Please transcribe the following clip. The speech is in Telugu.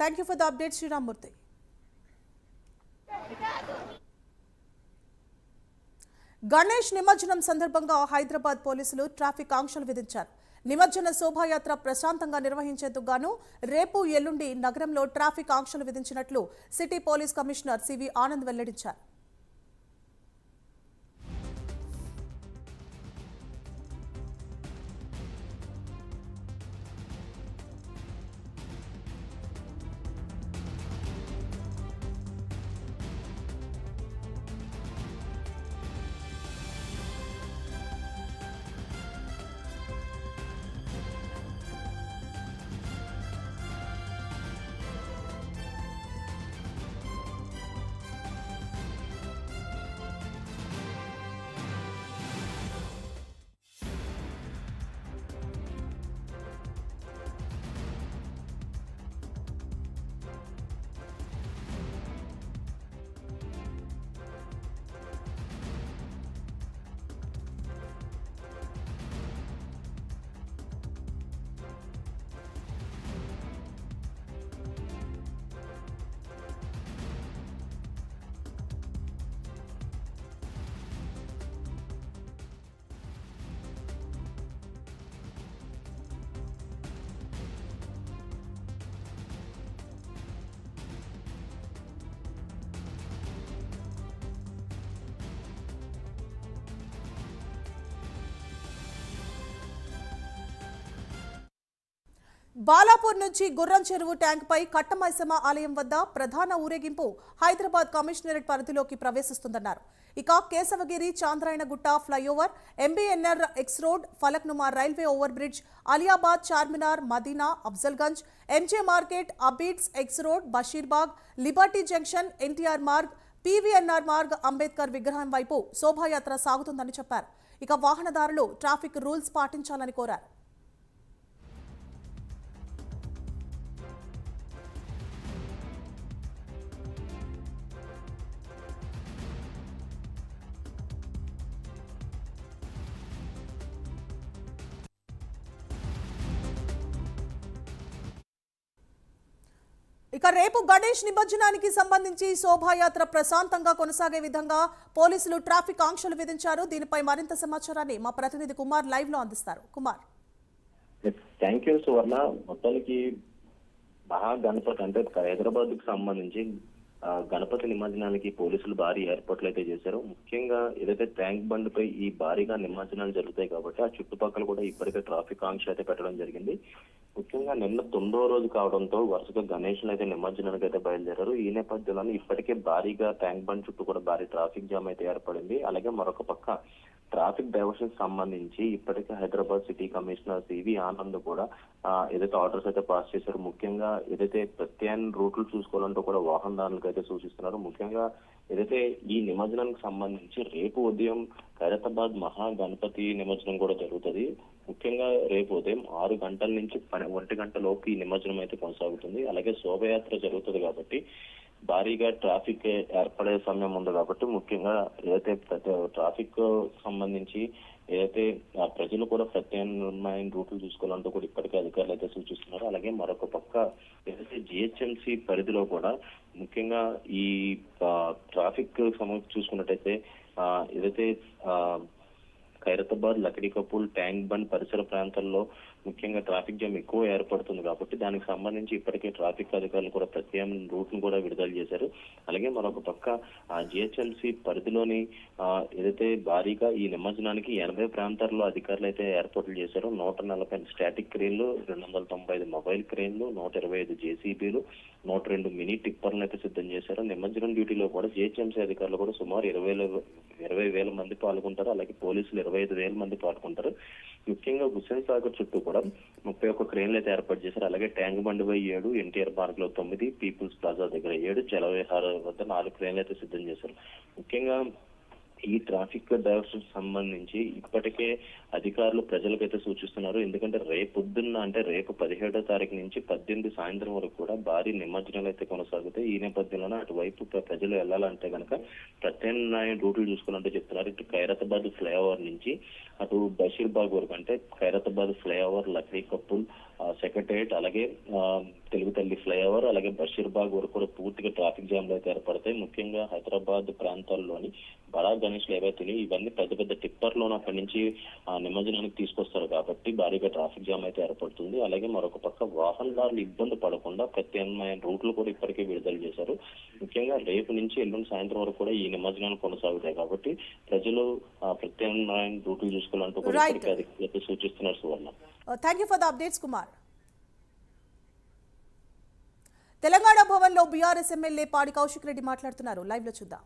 Thank you for the update Sriramamurthy Ganesh నిమజ్జనం సందర్భంగా హైదరాబాద్ పోలీసులు ట్రాఫిక్ ఆంక్షలు విధించారు. నిమజ్జన శోభాయాత్ర ప్రశాంతంగా నిర్వహించేందుకు గాను రేపు ఎల్లుండి నగరంలో ట్రాఫిక్ ఆంక్షలు విధించినట్లు city police commissioner CV Anand వెల్లడించారు. బాలాపూర్ నుంచి గుర్రం చెరువు ట్యాంక్పై కట్టమైసమ్మ ఆలయం వద్ద ప్రధాన ఊరేగింపు హైదరాబాద్ కమిషనరేట్ పరిధిలోకి ప్రవేశిస్తుందన్నారు. ఇక Keshavagiri Chandrayangutta flyover MBNR X road Falaknuma railway over bridge Aliabad Charminar Madina Afzalgunj MJ market Abids X road Basheerbagh Liberty junction NTR Marg PVNR Marg Ambedkar విగ్రహం వైపు శోభాయాత్ర సాగుతుందని చెప్పారు. ఇక వాహనదారులు ట్రాఫిక్ రూల్స్ పాటించాలని కోరారు. ఇక రేపు గణేష్ నిమజ్జనానికి సంబంధించి శోభాయాత్ర ప్రశాంతంగా కొనసాగే విధంగా పోలీసులు ట్రాఫిక్ ఆంక్షలు విధించారు. దీనిపై మరింత సమాచారాన్ని మా ప్రతినిధి కుమార్ లైవ్లో అందిస్తారు. కుమార్. Thank you Suvarna. మొత్తానికి మహాగణపతి అంటే హైదరాబాద్కు సంబంధించి గణపతి నిమజ్జనానికి పోలీసులు భారీ ఏర్పాట్లు అయితే చేశారు. ముఖ్యంగా ఏదైతే ట్యాంక్ బండ్ పై ఈ భారీగా నిమజ్జనాలు జరుగుతాయి కాబట్టి ఆ చుట్టుపక్కల కూడా ఇప్పటికే ట్రాఫిక్ ఆంక్ష అయితే పెట్టడం జరిగింది. ముఖ్యంగా నిన్న తొమ్మిదో రోజు కావడంతో వరుసగా గణేష్ అయితే నిమజ్జనానికి అయితే బయలుదేరారు. ఈ నేపథ్యంలో ఇప్పటికే భారీగా ట్యాంక్ బండ్ చుట్టూ కూడా భారీ ట్రాఫిక్ జామ్ అయితే ఏర్పడింది. అలాగే మరొక పక్క ట్రాఫిక్ డైవర్షన్ సంబంధించి ఇప్పటికే Hyderabad city commissioner CV Anand కూడా ఏదైతే ఆర్డర్స్ అయితే పాస్ చేశారు. ముఖ్యంగా ఏదైతే ప్రత్యామ్నాయ రూట్లు చూసుకోవాలంటూ కూడా వాహనదారులకు అయితే సూచిస్తున్నారు ముఖ్యంగా ఏదైతే ఈ నిమజ్జనానికి సంబంధించి రేపు ఉదయం ఖైరతాబాద్ మహా గణపతి నిమజ్జనం కూడా జరుగుతుంది. ముఖ్యంగా రేపు ఉదయం ఆరు గంటల నుంచి పని ఒంటి గంటలోపు ఈ నిమజ్జనం అయితే కొనసాగుతుంది. అలాగే శోభయాత్ర జరుగుతుంది కాబట్టి భారీగా ట్రాఫిక్ ఏర్పడే సమయం ఉంది కాబట్టి ముఖ్యంగా ఏదైతే ప్రతి- ట్రాఫిక్ సంబంధించి ఏదైతే ఆ ప్రజలు కూడా ప్రత్యామ్నాయ రూట్లు చూసుకోవాలంటూ కూడా ఇప్పటికే అధికారులు అయితే సూచిస్తున్నారు. అలాగే మరొక పక్క ఏదైతే జిహెచ్ఎంసి పరిధిలో కూడా ముఖ్యంగా ఈ ట్రాఫిక్ సమస్య చూసుకున్నట్టయితే ఆ, ఏదైతే ఆ, ఖైరతాబాద్ లక్డీకపూల్ ట్యాంక్ బండ్ పరిసర ప్రాంతాల్లో ముఖ్యంగా ట్రాఫిక్ జామ్ ఎక్కువ ఏర్పడుతుంది కాబట్టి దానికి సంబంధించి ఇప్పటికే ట్రాఫిక్ అధికారులు కూడా ప్రత్యామ్నాయ రూట్ను కూడా విడుదల చేశారు. అలాగే మరొక పక్క ఆ పరిధిలోని ఆ, ఏదైతే భారీగా ఈ నిమజ్జనానికి ఎనభై ప్రాంతాల్లో అధికారులు అయితే ఏర్పాట్లు చేశారు నూట నలభై స్టాటిక్ క్రేన్లు రెండు వందల తొంభై ఐదు మొబైల్ క్రేన్లు నూట ఇరవై ఐదు జేసీబీలు నూట రెండు మినీ టిప్పర్లను అయితే సిద్ధం చేశారు. నిమజ్జనం డ్యూటీలో కూడా జిహెచ్ఎంసీ అధికారులు కూడా సుమారు ఇరవై ఇరవై వేల మంది పాల్గొంటారు అలాగే పోలీసులు ఇరవై ఐదు వేల మంది పాల్గొంటారు. ముఖ్యంగా హుస్సేన్ సాగర్ చుట్టూ కూడా ముప్పై ఒక్క క్రేన్లు అయితే ఏర్పాటు చేశారు. అలాగే ట్యాంక్ బండ్ బై ఏడు ఎన్టీఆర్ పార్క్లో తొమ్మిది పీపుల్స్ ప్లాజా దగ్గర ఏడు జలవిహార వద్ద నాలుగు క్రేన్లు అయితే సిద్ధం చేశారు. ముఖ్యంగా ఈ ట్రాఫిక్ డైవర్షన్ సంబంధించి ఇప్పటికే అధికారులు ప్రజలకైతే సూచిస్తున్నారు. ఎందుకంటే రేపు పొద్దున్న అంటే రేపు పదిహేడో తారీఖు నుంచి పద్దెనిమిది సాయంత్రం వరకు కూడా భారీ నిమజ్జనాలు అయితే కొనసాగుతాయి. ఈ నేపథ్యంలోనే అటువైపు ప్రజలు వెళ్ళాలంటే కనుక ప్రత్యామ్నాయ రూట్లు చూసుకున్నట్టు చెప్తున్నారు. ఇటు ఖైరతాబాద్ ఫ్లైఓవర్ నుంచి అటు బషీర్బాగ్ వరకు అంటే Khairatabad flyover Lakdikapul secretariat అలాగే తెలుగు తల్లి ఫ్లైఓవర్ అలాగే బషీర్బాగ్ వరకు కూడా పూర్తిగా ట్రాఫిక్ జామ్లు అయితే ఏర్పడతాయి. ముఖ్యంగా హైదరాబాద్ ప్రాంతాల్లోని బడా గణేష్లు ఏవైతే ఇవన్నీ పెద్ద పెద్ద టిప్పర్లోని అక్కడి నుంచి నిమజ్జనానికి తీసుకొస్తారు కాబట్టి భారీగా ట్రాఫిక్ జామ్ అయితే ఏర్పడుతుంది. అలాగే మరొక పక్క వాహనదారులు ఇబ్బంది పడకుండా ప్రత్యామ్నాయ రూట్లు కూడా ఇప్పటికే విడుదల చేశారు. ముఖ్యంగా రేపు నుంచి ఎల్లుండి సాయంత్రం వరకు కూడా ఈ నిమజ్జనాలు కొనసాగుతాయి కాబట్టి ప్రజలు ప్రత్యామ్నాయ రూట్లు చూసుకోవాలంటూ కూడా. ఇప్పటికే సూచిస్తున్నారు Suvarna. Thank you for the updates Kumar Telangana భవన్లో బీఆర్ఎస్ ఎమ్మెల్యే పాడి కౌశిక్ రెడ్డి మాట్లాడుతున్నారు. లైవ్లో చూద్దాం.